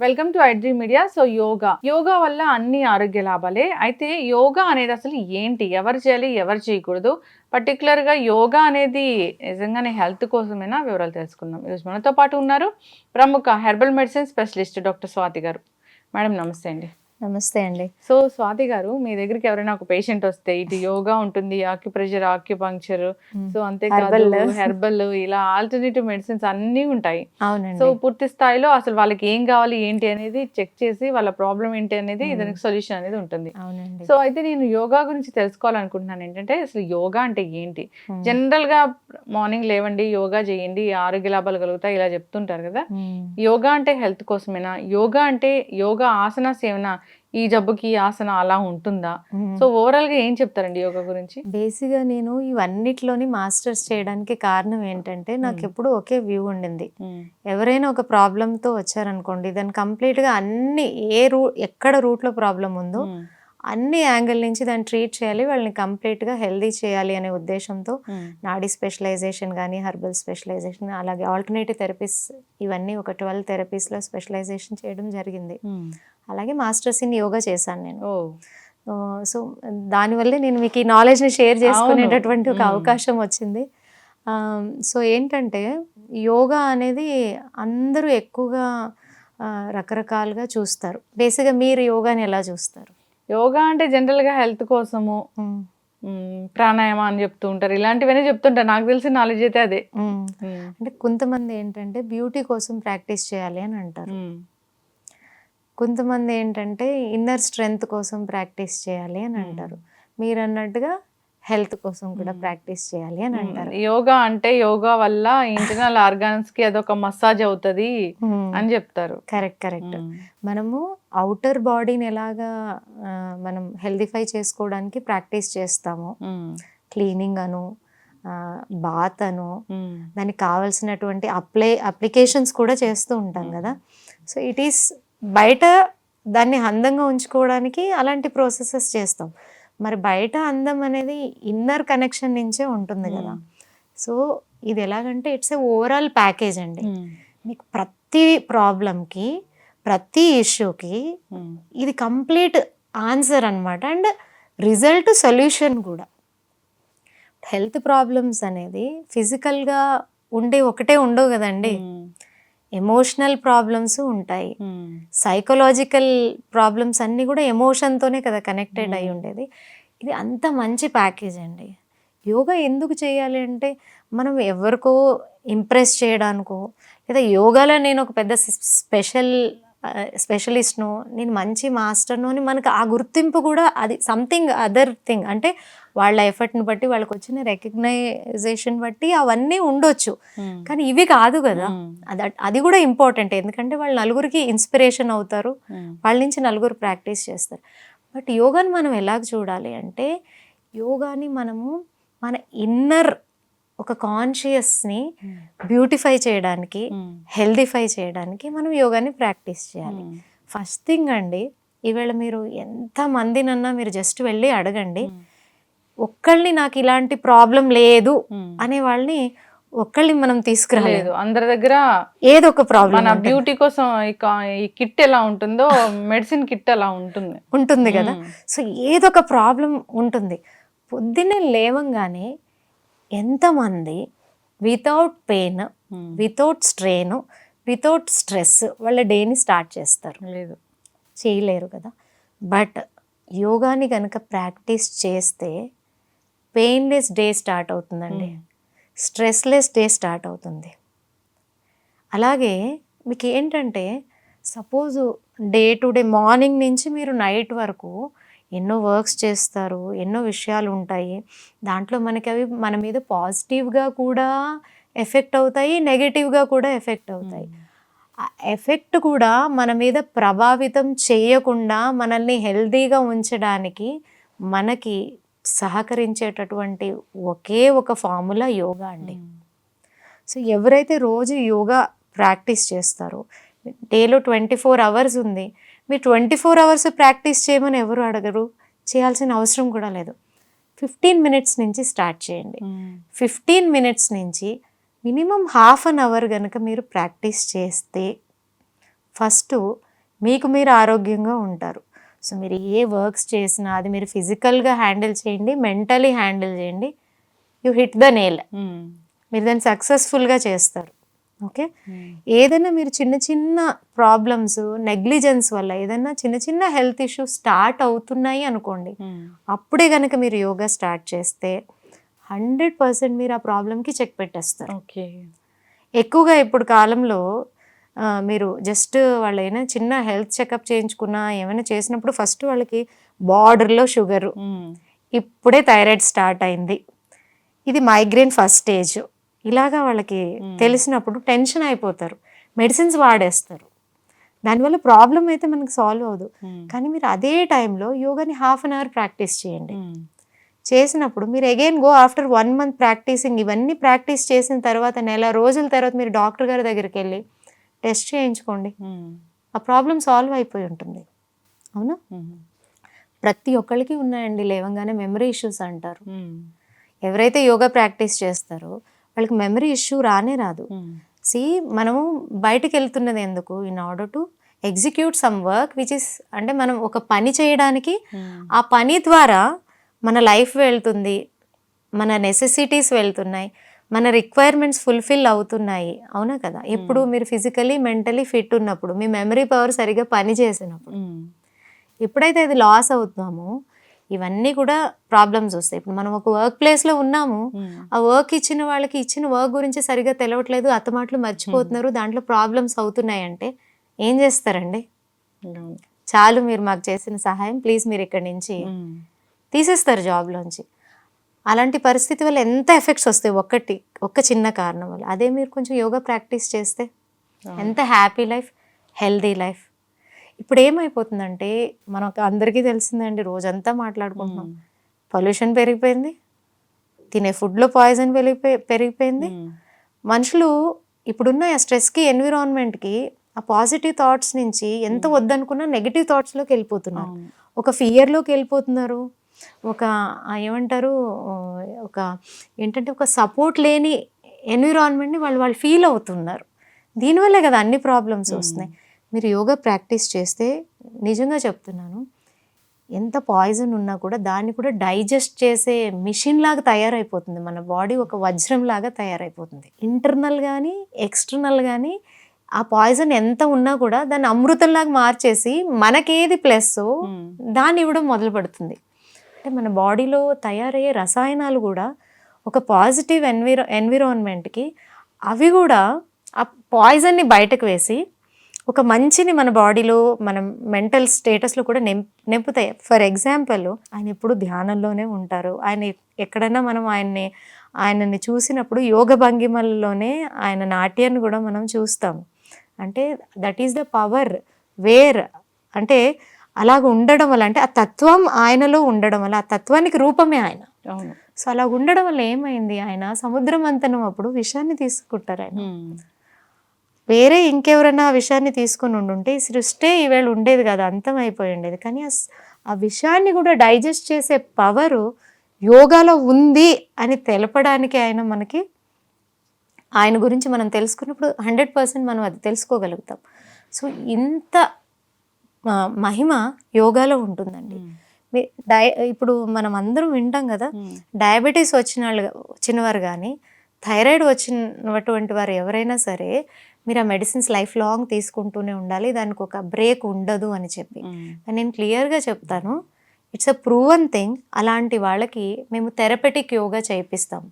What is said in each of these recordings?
Welcome to iDream media so yoga yoga వల్ల అన్ని ఆరోగ్య లాభాలే. అయితే యోగా అనేది అసలు ఏంటి? ఎవరు చేయాలి? ఎవరు చేయకూడదు? పర్టికులర్గా యోగా అనేది నిజంగానే హెల్త్ కోసమైనా? వివరాలు తెలుసుకుందాం. ఈరోజు మనతో పాటు ఉన్నారు ప్రముఖ herbal medicine specialist doctor Swathi గారు. మేడం నమస్తే అండి. నమస్తే అండి. సో స్వాతి గారు మీ దగ్గరికి ఎవరైనా ఒక పేషెంట్ వస్తే ఇటు యోగా ఉంటుంది ఆక్యుప్రెషర్ ఆక్యుపంక్చర్ సో అంతేకాదు. హెర్బల్. ఇలా ఆల్టర్నేటివ్ మెడిసిన్స్ అన్నీ ఉంటాయి. సో పూర్తి స్థాయిలో అసలు వాళ్ళకి ఏం కావాలి ఏంటి అనేది చెక్ చేసి వాళ్ళ ప్రాబ్లం ఏంటి అనేది. దానికి సొల్యూషన్ అనేది ఉంటుంది. సో అయితే నేను యోగా గురించి తెలుసుకోవాలనుకుంటున్నాను. ఏంటంటే అసలు యోగా అంటే ఏంటి. జనరల్గా మార్నింగ్ లేవండి యోగా చేయండి ఆరోగ్య లాభాలు కలుగుతాయి ఇలా చెప్తుంటారు కదా. యోగా అంటే హెల్త్ కోసమేనా? యోగా అంటే యోగా ఆసనాస్ ఏమైనా ఈ జబ్బుకి ఈ ఆసన అలా ఉంటుందా. సో ఓవరాల్గా ఏం చెప్తారండి యోగా గురించి బేసిక్గా నేను ఇవన్నిట్లోని మాస్టర్స్ చేయడానికి కారణం ఏంటంటే నాకు. ఎప్పుడు ఒకే వ్యూ ఉండింది ఎవరైనా ఒక ప్రాబ్లంతో వచ్చారనుకోండి దాన్ని కంప్లీట్గా అన్ని ఏ రూ ఎక్కడ రూట్లో ప్రాబ్లం ఉందో. అన్ని యాంగిల్ నుంచి దాన్ని ట్రీట్ చేయాలి వాళ్ళని కంప్లీట్గా హెల్దీ చేయాలి అనే ఉద్దేశంతో. నాడీ స్పెషలైజేషన్ కానీ హర్బల్ స్పెషలైజేషన్ అలాగే ఆల్టర్నేటివ్ థెరపీస్ ఇవన్నీ ఒక ట్వెల్వ్ థెరపీస్లో స్పెషలైజేషన్ చేయడం జరిగింది. అలాగే మాస్టర్స్ ఇన్ యోగా చేశాను నేను. సో దానివల్లే నేను మీకు ఈ నాలెడ్జ్ని షేర్ చేసుకునేటటువంటి ఒక. అవకాశం వచ్చింది. సో ఏంటంటే యోగా అనేది అందరూ ఎక్కువగా రకరకాలుగా చూస్తారు. బేసిక్గా మీరు యోగాని ఎలా చూస్తారు? యోగా అంటే జనరల్గా హెల్త్ కోసము ప్రాణాయామ అని చెప్తూ ఉంటారు. ఇలాంటివన్నీ చెప్తుంటారు. నాకు తెలిసిన నాలెడ్జ్ అయితే అదే. అంటే కొంతమంది ఏంటంటే బ్యూటీ కోసం ప్రాక్టీస్ చేయాలి అని అంటారు. కొంతమంది ఏంటంటే ఇన్నర్ స్ట్రెంగ్త్ కోసం ప్రాక్టీస్ చేయాలి అని అంటారు. మీరు అన్నట్టుగా హెల్త్ కోసం కూడా. ప్రాక్టీస్ చేయాలి అని అంటారు యోగా అంటే యోగా వల్ల ఇంటర్నల్ ఆర్గాన్స్కి అదొక మసాజ్ అవుతది అని చెప్తారు కరెక్ట్ కరెక్ట్. మనము అవుటర్ బాడీని ఎలాగా మనం హెల్దిఫై చేసుకోవడానికి ప్రాక్టీస్ చేస్తాము. క్లీనింగ్ అను బాత్ అను. దానికి కావాల్సినటువంటి అప్లై అప్లికేషన్స్ కూడా చేస్తూ ఉంటాం. కదా సో ఇట్ ఈస్ బయట దాన్ని అందంగా ఉంచుకోవడానికి అలాంటి ప్రాసెసెస్ చేస్తాం మరి బయట అందం అనేది ఇన్నర్ కనెక్షన్ నుంచే ఉంటుంది కదా సో ఇది ఎలాగంటే ఇట్స్ ఏ ఓవరాల్ ప్యాకేజ్ అండి మ్మ్. మీకు ప్రతి ప్రాబ్లంకి ప్రతి ఇష్యూకి మ్మ్. ఇది కంప్లీట్ ఆన్సర్ అన్నమాట అండ్ రిజల్ట్ సొల్యూషన్ కూడా హెల్త్ ప్రాబ్లమ్స్ అనేది ఫిజికల్గా ఉండే ఒకటే ఉండవు కదండి. ఎమోషనల్ ప్రాబ్లమ్స్ ఉంటాయి. సైకలాజికల్ ప్రాబ్లమ్స్ అన్నీ కూడా ఎమోషన్తోనే కదా కనెక్టెడ్ అయి Hmm. ఉండేది ఇది అంత మంచి ప్యాకేజ్ అండి యోగా ఎందుకు చేయాలి అంటే మనం ఎవరికో ఇంప్రెస్ చేయడానికో లేదా యోగాలో నేను ఒక పెద్ద స్పెషల్ స్పెషలిస్ట్ను నేను మంచి మాస్టర్ను అని మనకు ఆ గుర్తింపు కూడా అది సంథింగ్ అదర్ థింగ్ అంటే వాళ్ళ ఎఫర్ట్ని బట్టి వాళ్ళకి వచ్చిన రికగ్నైజేషన్ బట్టి అవన్నీ ఉండొచ్చు. కానీ ఇవి కాదు కదా. అది అది కూడా ఇంపార్టెంట్ ఎందుకంటే వాళ్ళు నలుగురికి ఇన్స్పిరేషన్ అవుతారు. వాళ్ళ నుంచి నలుగురు ప్రాక్టీస్ చేస్తారు బట్ యోగాని మనం ఎలాగ చూడాలి అంటే యోగాని మనము మన ఇన్నర్ ఒక కాన్షియస్ని. బ్యూటిఫై చేయడానికి. హెల్దిఫై చేయడానికి మనం యోగాని ప్రాక్టీస్ చేయాలి. ఫస్ట్ థింగ్ అండి ఈవేళ మీరు ఎంత మందినన్నా మీరు జస్ట్ వెళ్ళి అడగండి. ఒక్కళ్ళని నాకు ఇలాంటి ప్రాబ్లం లేదు. అనే వాళ్ళని ఒక్కళ్ళని మనం తీసుకురాలేదు లేదు అందరి దగ్గర ఏదో ఒక ప్రాబ్లం మన బ్యూటీ కోసం ఈ కిట్ ఎలా ఉంటుందో మెడిసిన్ కిట్ అలా ఉంటుంది. ఉంటుంది కదా. సో ఏదో ఒక ప్రాబ్లం ఉంటుంది. పొద్దున్నే లేవంగానే ఎంతమంది without pain. Without strain without stress వాళ్ళ డేని స్టార్ట్ చేస్తారు. లేదు. చేయలేరు కదా. బట్ యోగాని కనుక ప్రాక్టీస్ చేస్తే పెయిన్లెస్ డే స్టార్ట్ అవుతుందండి. స్ట్రెస్లెస్ డే స్టార్ట్ అవుతుంది. అలాగే మీకు ఏంటంటే suppose day to day morning నుంచి మీరు నైట్ వరకు ఎన్నో వర్క్స్ చేస్తారు ఎన్నో విషయాలు ఉంటాయి. దాంట్లో మనకి అవి మన మీద పాజిటివ్గా కూడా ఎఫెక్ట్ అవుతాయి నెగటివ్గా కూడా ఎఫెక్ట్ అవుతాయి. ఆ ఎఫెక్ట్ కూడా మన మీద ప్రభావితం చేయకుండా మనల్ని హెల్తీగా ఉంచడానికి మనకి సహకరించేటటువంటి ఒకే ఒక ఫార్ములా యోగా అండి. సో ఎవరైతే రోజు యోగా ప్రాక్టీస్ చేస్తారో డేలో ట్వంటీ ఫోర్ అవర్స్ ఉంది. మీరు ట్వంటీ ఫోర్ అవర్స్ ప్రాక్టీస్ చేయమని ఎవరు అడగరు? చేయాల్సిన అవసరం కూడా లేదు. ఫిఫ్టీన్ మినిట్స్ నుంచి స్టార్ట్ చేయండి. ఫిఫ్టీన్ మినిట్స్ నుంచి మినిమం హాఫ్ అన్ అవర్ కనుక మీరు ప్రాక్టీస్ చేస్తే ఫస్ట్ మీకు మీరు ఆరోగ్యంగా ఉంటారు. సో మీరు ఏ వర్క్స్ చేసినా అది మీరు ఫిజికల్గా హ్యాండిల్ చేయండి మెంటలీ హ్యాండిల్ చేయండి. You hit the nail. మీరు దాన్ని సక్సెస్ఫుల్గా చేస్తారు. ఓకే? ఏదైనా మీరు చిన్న చిన్న ప్రాబ్లమ్స్ నెగ్లిజెన్స్ వల్ల ఏదైనా చిన్న చిన్న హెల్త్ ఇష్యూస్ స్టార్ట్ అవుతున్నాయి అనుకోండి అప్పుడే కనుక మీరు యోగా స్టార్ట్ చేస్తే హండ్రెడ్ పర్సెంట్ మీరు ఆ ప్రాబ్లమ్కి చెక్ పెట్టేస్తారు. ఓకే. ఎక్కువగా ఇప్పుడు కాలంలో మీరు జస్ట్ వాళ్ళు ఏమైనా చిన్న హెల్త్ చెకప్ చేయించుకున్నా ఏమైనా చేసినప్పుడు ఫస్ట్ వాళ్ళకి బార్డర్లో షుగరు. ఇప్పుడే థైరాయిడ్ స్టార్ట్ అయింది. ఇది మైగ్రేన్ ఫస్ట్ స్టేజ్. ఇలాగా వాళ్ళకి. తెలిసినప్పుడు టెన్షన్ అయిపోతారు. మెడిసిన్స్ వాడేస్తారు. దానివల్ల ప్రాబ్లం అయితే మనకి సాల్వ్ అవ్వదు. కానీ మీరు అదే టైంలో యోగాని హాఫ్ అన్ అవర్ ప్రాక్టీస్ చేయండి. చేసినప్పుడు మీరు again go after one month practicing ఇవన్నీ ప్రాక్టీస్ చేసిన తర్వాత నెల రోజుల తర్వాత మీరు డాక్టర్ గారి దగ్గరికి వెళ్ళి టెస్ట్ చేయించుకోండి. ఆ ప్రాబ్లం సాల్వ్ అయిపోయి ఉంటుంది. అవునా? ప్రతి ఒక్కరికి ఉన్నాయండి. లేవంగానే మెమరీ ఇష్యూస్ అంటారు. ఎవరైతే యోగా ప్రాక్టీస్ చేస్తారో వాళ్ళకి మెమరీ ఇష్యూ రానే రాదు. సి మనము బయటికి వెళ్తున్నది ఎందుకు? In order to execute some work which is అంటే మనం ఒక పని చేయడానికి ఆ పని ద్వారా మన లైఫ్ వెళ్తుంది. మన నెసెసిటీస్ వెళ్తున్నాయి. మన రిక్వైర్మెంట్స్ ఫుల్ఫిల్ అవుతున్నాయి. అవునా కదా? ఇప్పుడు మీరు ఫిజికలీ మెంటలీ ఫిట్ ఉన్నప్పుడు మీ మెమరీ పవర్ సరిగా పని చేసినప్పుడు. ఎప్పుడైతే అది లాస్ అవుతున్నామో ఇవన్నీ కూడా ప్రాబ్లమ్స్ వస్తాయి. ఇప్పుడు మనం ఒక వర్క్ ప్లేస్లో ఉన్నాము ఆ వర్క్ ఇచ్చిన వాళ్ళకి ఇచ్చిన వర్క్ గురించి సరిగా తెలవట్లేదు అత్తమాటలు మర్చిపోతున్నారు దాంట్లో ప్రాబ్లమ్స్ అవుతున్నాయి అంటే ఏం చేస్తారండి? చాలు మీరు మాకు చేసిన సహాయం ప్లీజ్ మీరు ఇక్కడి నుంచి తీసేస్తారు జాబ్లోంచి అలాంటి పరిస్థితి వల్ల ఎంత ఎఫెక్ట్స్ వస్తాయి? ఒక్కటి ఒక్క చిన్న కారణం వల్ల. అదే మీరు కొంచెం యోగా ప్రాక్టీస్ చేస్తే ఎంత హ్యాపీ లైఫ్ హెల్దీ లైఫ్. ఇప్పుడు ఏమైపోతుందంటే మనకు అందరికీ తెలిసిందండి రోజంతా మాట్లాడుకుంటున్నాం. పొల్యూషన్ పెరిగిపోయింది తినే ఫుడ్లో పాయిజన్ పెరిగిపోయి పెరిగిపోయింది. మనుషులు ఇప్పుడున్న ఆ స్ట్రెస్కి ఎన్విరాన్మెంట్కి ఆ పాజిటివ్ థాట్స్ నుంచి ఎంత వద్దనుకున్నా నెగిటివ్ థాట్స్లోకి వెళ్ళిపోతున్నారు. ఒక ఫియర్లోకి వెళ్ళిపోతున్నారు. ఒక ఏమంటారు ఒక ఏంటంటే ఒక సపోర్ట్ లేని ఎన్విరాన్మెంట్ని వాళ్ళు వాళ్ళు ఫీల్ అవుతున్నారు. దీనివల్లే కదా అన్ని ప్రాబ్లమ్స్ వస్తున్నాయి. మీరు యోగా ప్రాక్టీస్ చేస్తే నిజంగా చెప్తున్నాను ఎంత పాయిజన్ ఉన్నా కూడా దాన్ని కూడా డైజెస్ట్ చేసే మిషన్ లాగా తయారైపోతుంది. మన బాడీ ఒక వజ్రం లాగా తయారైపోతుంది. ఇంటర్నల్ కానీ ఎక్స్టర్నల్ కానీ ఆ పాయిజన్ ఎంత ఉన్నా కూడా దాన్ని అమృతంలాగా మార్చేసి మనకేది ప్లస్ దాన్ని ఇవ్వడం మొదలు పెడుతుంది అంటే మన బాడీలో తయారయ్యే రసాయనాలు కూడా ఒక పాజిటివ్ ఎన్విరో ఎన్విరాన్మెంట్కి అవి కూడా ఆ పాయిజన్ని బయటకు వేసి ఒక మంచిని మన బాడీలో మనం మెంటల్ స్టేటస్లో కూడా నింప్ నింపుతాయి. ఫర్ ఎగ్జాంపుల్ ఆయన ఎప్పుడు ధ్యానంలోనే ఉంటారు. ఆయన ఎక్కడైనా మనం ఆయన్ని ఆయనని చూసినప్పుడు యోగ భంగిమల్లోనే ఆయన నాట్యాన్ని కూడా మనం చూస్తాం. అంటే that is the power where. అంటే అలాగ ఉండడం వల్ల అంటే ఆ తత్వం ఆయనలో ఉండడం వల్ల ఆ తత్వానికి రూపమే ఆయన. సో అలా ఉండడం వల్ల ఏమైంది? ఆయన సముద్ర మంతనం అప్పుడు విషాన్ని తీసుకుంటారు ఆయన. వేరే ఇంకెవరైనా ఆ విషయాన్ని తీసుకొని ఉండుంటే ఈ సృష్టి ఈవేళ ఉండేది కదా అంతం అయిపోయి ఉండేది. కానీ ఆ విషయాన్ని కూడా డైజెస్ట్ చేసే పవరు యోగాలో ఉంది అని తెలపడానికి ఆయన మనకి ఆయన గురించి మనం తెలుసుకున్నప్పుడు హండ్రెడ్ పర్సెంట్ మనం అది తెలుసుకోగలుగుతాం. సో ఇంత మహిమ యోగాలో ఉంటుందండి. మీ- డై ఇప్పుడు మనం అందరం వింటాం కదా డయాబెటీస్ వచ్చిన వాళ్ళు వచ్చిన వారు కానీ థైరాయిడ్ వచ్చినటువంటి వారు ఎవరైనా సరే మీరు ఆ మెడిసిన్స్ లైఫ్ లాంగ్ తీసుకుంటూనే ఉండాలి దానికి ఒక బ్రేక్ ఉండదు అని చెప్పి. నేను క్లియర్గా చెప్తాను ఇట్స్ అ ప్రూవన్ థింగ్ అలాంటి వాళ్ళకి మేము థెరపెటిక్ యోగా చేయిస్తాం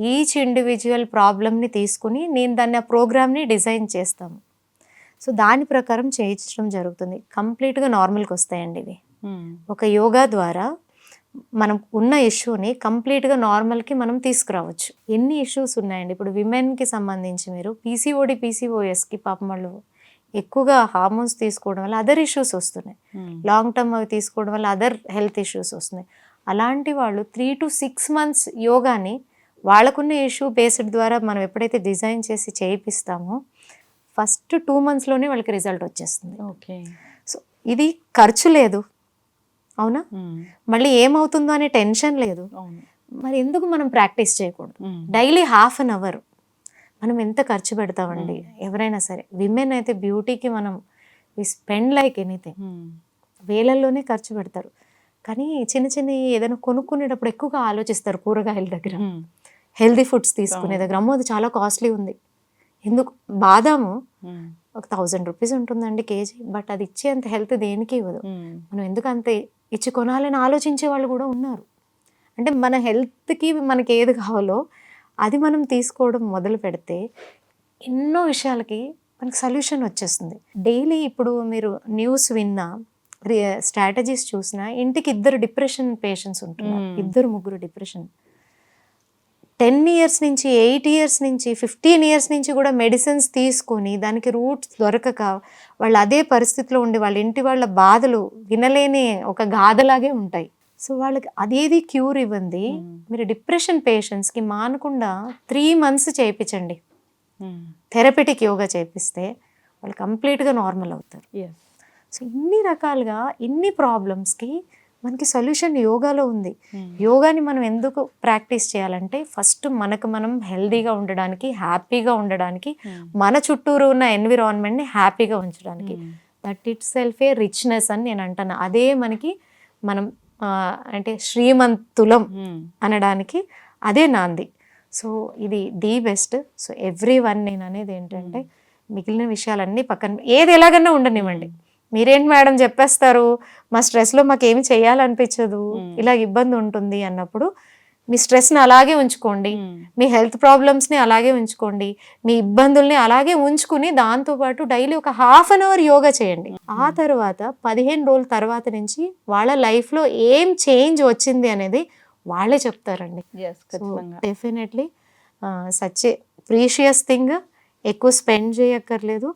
ఈచ్ ఇండివిజువల్ ప్రాబ్లమ్ని తీసుకుని నేను దాన్ని ఆ ప్రోగ్రామ్ని డిజైన్ చేస్తాము సో దాని ప్రకారం చేయించడం జరుగుతుంది. కంప్లీట్గా నార్మల్కి వస్తాయండి ఇవి. ఒక యోగా ద్వారా మనం ఉన్న ఇష్యూని కంప్లీట్గా నార్మల్కి మనం తీసుకురావచ్చు. ఎన్ని ఇష్యూస్ ఉన్నాయండి? ఇప్పుడు విమెన్కి సంబంధించి మీరు పీసీఓడి పీసీఓఎస్కి పాపం వాళ్ళు ఎక్కువగా హార్మోన్స్ తీసుకోవడం వల్ల అదర్ ఇష్యూస్ వస్తున్నాయి. లాంగ్ టర్మ్ అవి తీసుకోవడం వల్ల అదర్ హెల్త్ ఇష్యూస్ వస్తున్నాయి. అలాంటి వాళ్ళు త్రీ టు సిక్స్ మంత్స్ యోగాని వాళ్ళకున్న ఇష్యూ బేస్డ్ ద్వారా మనం ఎప్పుడైతే డిజైన్ చేసి చేయిస్తామో ఫస్ట్ టూ మంత్స్లోనే వాళ్ళకి రిజల్ట్ వచ్చేస్తుంది. ఓకే. సో ఇది ఖర్చు లేదు. అవునా? మళ్ళీ ఏమవుతుందో అనే టెన్షన్ లేదు. మరి ఎందుకు మనం ప్రాక్టీస్ చేయకూడదు? డైలీ హాఫ్ అన్ అవర్ మనం ఎంత ఖర్చు పెడతామండి? ఎవరైనా సరే. విమెన్ అయితే బ్యూటీకి మనం వి స్పెండ్ లైక్ ఎనీథింగ్. వేలల్లోనే ఖర్చు పెడతారు. కానీ చిన్న చిన్న ఏదైనా కొనుక్కునేటప్పుడు ఎక్కువగా ఆలోచిస్తారు కూరగాయల దగ్గర. హెల్దీ ఫుడ్స్ తీసుకునే దగ్గర. అమ్మో అది చాలా కాస్ట్లీ ఉంది. ఎందుకు? బాదాము ఒక థౌజండ్ రూపీస్ ఉంటుందండి కేజీ బట్ అది ఇచ్చే అంత హెల్త్ దేనికి ఇవ్వదు. మనం ఎందుకు అంత ఇచ్చి కొనాలని ఆలోచించే వాళ్ళు కూడా ఉన్నారు. అంటే మన హెల్త్కి మనకి ఏది కావాలో అది మనం తీసుకోవడం మొదలు పెడితే ఎన్నో విషయాలకి మనకి సొల్యూషన్ వచ్చేస్తుంది. డైలీ ఇప్పుడు మీరు న్యూస్ విన్నా స్ట్రాటజీస్ చూసినా ఇంటికి ఇద్దరు డిప్రెషన్ పేషెంట్స్ ఉంటున్నారు. ఇద్దరు ముగ్గురు డిప్రెషన్ టెన్ ఇయర్స్ నుంచి ఎయిట్ ఇయర్స్ నుంచి ఫిఫ్టీన్ ఇయర్స్ నుంచి కూడా మెడిసిన్స్ తీసుకొని దానికి రూట్స్ దొరకక వాళ్ళు అదే పరిస్థితిలో ఉండి వాళ్ళ ఇంటి వాళ్ళ బాధలు వినలేని ఒక గాథలాగే ఉంటాయి. సో వాళ్ళకి అదేది క్యూర్ ఇవ్వండి. మీరు డిప్రెషన్ పేషెంట్స్కి మానకుండా త్రీ మంత్స్ చేయించండి. థెరపటిక్ యోగా చేపిస్తే వాళ్ళు కంప్లీట్గా నార్మల్ అవుతారు. సో ఇన్ని రకాలుగా ఇన్ని ప్రాబ్లమ్స్కి మనకి సొల్యూషన్ యోగాలో ఉంది. ఉమ్, యోగాని మనం ఎందుకు ప్రాక్టీస్ చేయాలంటే ఫస్ట్ మనకు మనం హెల్దీగా ఉండడానికి హ్యాపీగా ఉండడానికి ఉమ్, మన చుట్టూరు ఉన్న ఎన్విరాన్మెంట్ని హ్యాపీగా ఉంచడానికి. Um, that itself a richness అని నేను అంటాను. అదే మనకి మనం అంటే శ్రీమంతులం అనడానికి అదే నాంది. సో ఇది the best. So everyone నేను అనేది ఏంటంటే మిగిలిన విషయాలన్నీ పక్కన ఏది ఎలాగన్నా ఉండనివ్వండి. మీరేంటి మేడం చెప్పేస్తారు? మా స్ట్రెస్లో మాకు ఏమి చేయాలనిపించదు. ఇలా ఇబ్బంది ఉంటుంది అన్నప్పుడు మీ స్ట్రెస్ని అలాగే ఉంచుకోండి. మీ హెల్త్ ప్రాబ్లమ్స్ని అలాగే ఉంచుకోండి. మీ ఇబ్బందుల్ని అలాగే ఉంచుకుని దాంతోపాటు డైలీ ఒక హాఫ్ అన్ అవర్ యోగా చేయండి. ఆ తర్వాత పదిహేను రోజుల తర్వాత నుంచి వాళ్ళ లైఫ్లో ఏం చేంజ్ వచ్చింది అనేది వాళ్ళే చెప్తారండి. డెఫినెట్లీ సచ్ ప్రీషియస్ థింగ్ ఎక్కువ స్పెండ్ చేయక్కర్లేదు.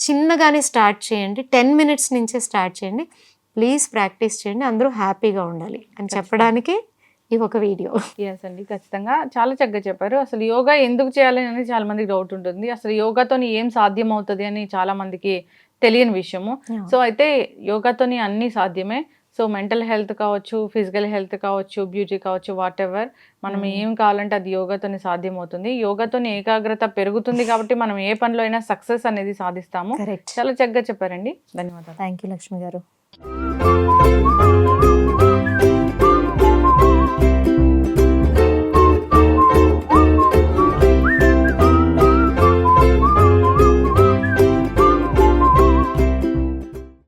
చిన్నగానే స్టార్ట్ చేయండి. టెన్ మినిట్స్ నుంచే స్టార్ట్ చేయండి. ప్లీజ్ ప్రాక్టీస్ చేయండి. అందరూ హ్యాపీగా ఉండాలి. అని చెప్పడానికి ఈ ఒక వీడియో. ఎస్ అండి. ఖచ్చితంగా చాలా చక్కగా చెప్పారు. అసలు యోగా ఎందుకు చేయాలి అనేది చాలా మందికి డౌట్ ఉంటుంది. అసలు యోగాతోని ఏం సాధ్యం అవుతుంది అని చాలా మందికి తెలియని విషయము. సో అయితే యోగాతోని అన్ని సాధ్యమే. సో మెంటల్ హెల్త్ కావచ్చు ఫిజికల్ హెల్త్ కావచ్చు బ్యూటీ కావచ్చు వాట్ ఎవర్ మనం ఏం కావాలంటే అది యోగాతోని సాధ్యం అవుతుంది యోగాతోని ఏకాగ్రత పెరుగుతుంది కాబట్టి మనం ఏ పనిలో అయినా సక్సెస్ అనేది సాధిస్తాము. చాలా చక్కగా చెప్పారండి. ధన్యవాదాలు. థ్యాంక్ యూ లక్ష్మి గారు.